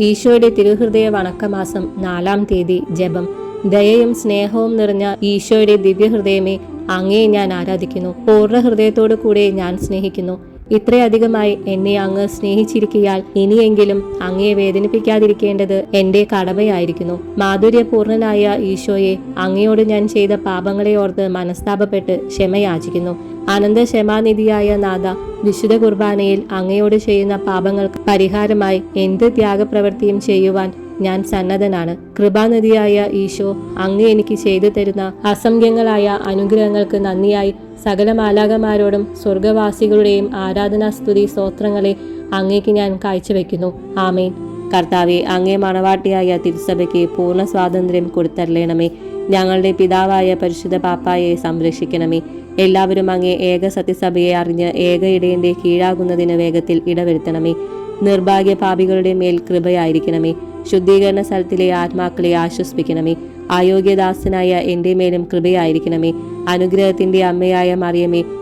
ഈശോയുടെ തിരുഹൃദയ വണക്കമാസം നാലാം തീയതി ജപം. ദയയും സ്നേഹവും നിറഞ്ഞ ഈശോയുടെ ദിവ്യഹൃദയമേ അങ്ങേ ഞാൻ ആരാധിക്കുന്നു. പൂർണ ഹൃദയത്തോടു കൂടെ ഞാൻ സ്നേഹിക്കുന്നു. ഇത്രയധികമായി എന്നെ അങ്ങ് സ്നേഹിച്ചിരിക്കയാൽ ഇനിയെങ്കിലും അങ്ങയെ വേദനിപ്പിക്കാതിരിക്കേണ്ടത് എന്റെ കടമയായിരിക്കുന്നു. മാധുര്യപൂർണനായ ഈശോയെ അങ്ങയോട് ഞാൻ ചെയ്ത പാപങ്ങളെ ഓർത്ത് മനസ്താപപ്പെട്ട് ക്ഷമയാചിക്കുന്നു. അനന്ത ക്ഷമാനിധിയായ നാഥ വിശുദ്ധ കുർബാനയിൽ അങ്ങയോട് ചെയ്യുന്ന പാപങ്ങൾക്ക് പരിഹാരമായി എന്ത് ത്യാഗപ്രവൃത്തിയും ചെയ്യുവാൻ ഞാൻ സന്നദ്ധനാണ്. കൃപാനിധിയായ ഈശോ അങ്ങ് എനിക്ക് ചെയ്തു തരുന്ന അസംഖ്യങ്ങളായ അനുഗ്രഹങ്ങൾക്ക് നന്ദിയായി. സകല മാലാകമാരോടും സ്വർഗവാസികളുടെയും ആരാധനാസ്തുതി സ്തോത്രങ്ങളെ അങ്ങേക്ക് ഞാൻ കാഴ്ചവെക്കുന്നു. ആമേൻ. കർത്താവെ അങ്ങേ മണവാട്ടിയായ തിരുസഭയ്ക്ക് പൂർണ സ്വാതന്ത്ര്യം കൊടുത്തരളയണമേ ഞങ്ങളുടെ പിതാവായ പരിശുദ്ധ പാപ്പായെ സംരക്ഷിക്കണമേ. എല്ലാവരും അങ്ങേ ഏക സത്യസഭയെ അറിഞ്ഞ് ഏക ഇടയന്റെ കീഴാകുന്നതിന് വേഗത്തിൽ ഇടവരുത്തണമേ. നിർഭാഗ്യ പാപികളുടെ മേൽ കൃപയായിരിക്കണമേ. ശുദ്ധീകരണ സ്ഥലത്തിലെ ആത്മാക്കളെ ആശ്വസിപ്പിക്കണമേ. അയോഗ്യദാസനായ എന്റെ മേലും കൃപയായിരിക്കണമേ. അനുഗ്രഹത്തിന്റെ അമ്മയായ മറിയമേ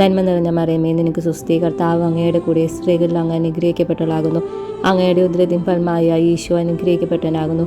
നന്മ നിറഞ്ഞ മറിയമേ നിനക്ക് സുസ്ഥി കർത്താവ് അങ്ങയുടെ കൂടെ സ്ത്രീകളിൽ അങ്ങ് അനുഗ്രഹിക്കപ്പെട്ടവളാകുന്നു. അങ്ങയുടെ ഉദ്രതിൻ ഫലമായ ഈശോ അനുഗ്രഹിക്കപ്പെട്ടവനാകുന്നു.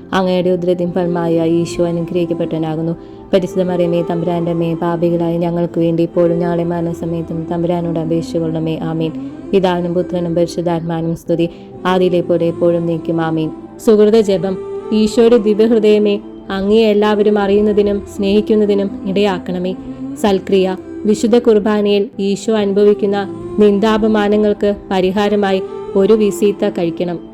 അങ്ങയുടെ ഉദ്രതിൻ ഫലമായ ഈശോ അനുഗ്രഹിക്കപ്പെട്ടവനാകുന്നു. പരിശുദ്ധ മറിയമേ തമ്പുരാന്റെ മേ പാപികളായ ഞങ്ങൾക്ക് വേണ്ടി ഇപ്പോഴും ഞങ്ങളെ മരണസമയത്തും തമ്പുരാനോട് അപേക്ഷകളുടെ ആമീൻ. പിതാവിനും പുത്രനും പരിശുദ്ധാത്മാനും സ്തുതി. ആദിയിലെ പോലെ എപ്പോഴും നീക്കും ആമീൻ. സുഹൃത ജപം ഈശോയുടെ ദിവ്യഹൃദയമേ അങ്ങേ എല്ലാവരും അറിയുന്നതിനും സ്നേഹിക്കുന്നതിനും ഇടയാക്കണമേ. സൽക്രിയ വിശുദ്ധ കുർബാനയിൽ ഈശോ അനുഭവിക്കുന്ന നിന്ദാപമാനങ്ങൾക്ക് പരിഹാരമായി ഒരു വിസീത്ത കഴിക്കണം.